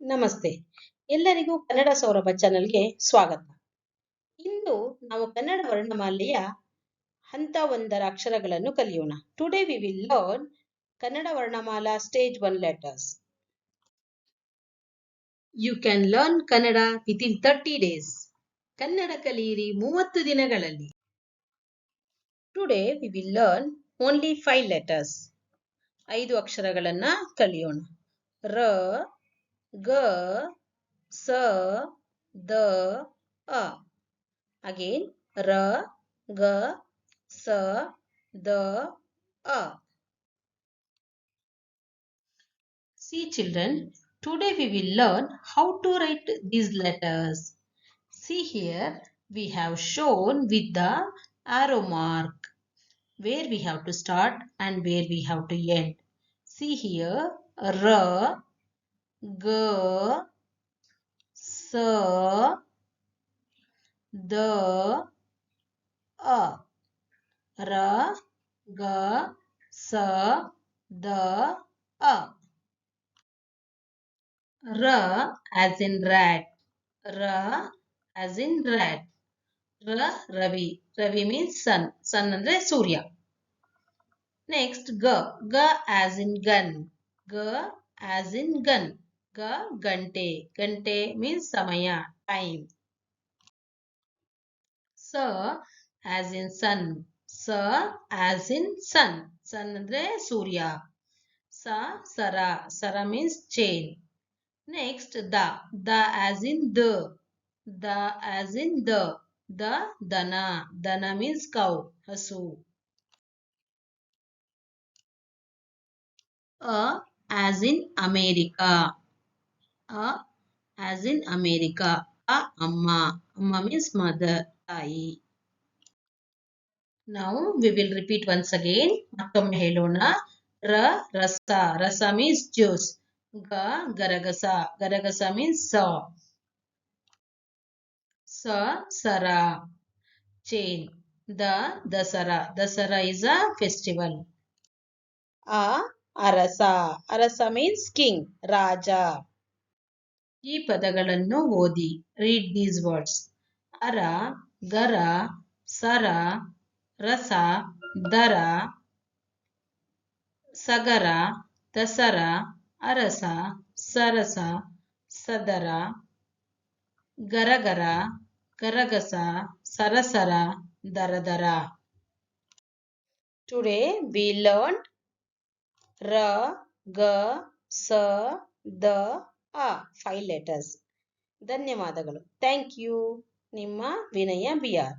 ನಮಸ್ತೆ. ಎಲ್ಲರಿಗೂ ಕನ್ನಡ ಸೌರಭ ಚಾನೆಲ್ಗೆ ಸ್ವಾಗತ. ಇಂದು ನಾವು ಕನ್ನಡ ವರ್ಣಮಾಲೆಯ ಹಂತ ಒಂದರ ಅಕ್ಷರಗಳನ್ನು ಕಲಿಯೋಣ. Today we will learn Kannada ವರ್ಣಮಾಲಾ stage one letters you can learn Kannada with in thirty days Kannada ಕಲಿಯಿರಿ ಮೂವತ್ತು ದಿನಗಳಲ್ಲಿ. Today we will learn only five letters ಐದು ಅಕ್ಷರಗಳನ್ನ ಕಲಿಯೋಣ. ರ G, S, D, A. Again, R, G, S, D, A. See children, today we will learn how to write these letters. See here, we have shown with the arrow mark where we have to start and where we have to end. See here, R, G, S, D, A. R, G, S, D, A. R as in rat. R as in rat. R Ravi. Ravi means sun. Sun and Surya. Next, G. G as in gun. G as in gun. G ಗಂಟೆ. ಗಂಟೆ means ಸಮಯ. Time. S as in sun. S as in sun. Sun ಅಂದ್ರೆ ಸೂರ್ಯ. ಸ ಸರ. ಸರ means chain. Next, the. The as in the. The as in the. The dana. Dana means cow. Hasu. A as in America. A as in America. A amma. Amma means mother. ತಾಯಿ. Now we will repeat once again. ಮತ್ತೊಮ್ಮೆ ಹೇಳೋಣ. ರ ರಸ. ರಸ means juice. ಗ ಗರಗಸ ಗರಗಸ means saw ಸ ಸರ chain the Dasara Dasara is a festival ಅ ಅರಸ ಅರಸ means king ರಾಜ ಈ ಪದಗಳನ್ನು ಓದಿ. ರೀಡ್ ದೀಸ್ ವರ್ಡ್ಸ್ ಅರ, ಗರ, ಸರ, ರಸ, ದರ, ಸಗರ, ದಸರ, ಅರಸ, ಸರಸ, ಸದರ, ಗರಗರ, ಗರಗಸ, ಸರಸರ, ದರದರ. ಟುಡೇ ವಿ ಲರ್ನ್ ರ, ಗ, ಸ, ದ ಅ ಫೈವ್ ಲೆಟರ್ಸ್ ಧನ್ಯವಾದಗಳು. ಥ್ಯಾಂಕ್ ಯು ನಿಮ್ಮ ವಿನಯ ಬಿಆರ್.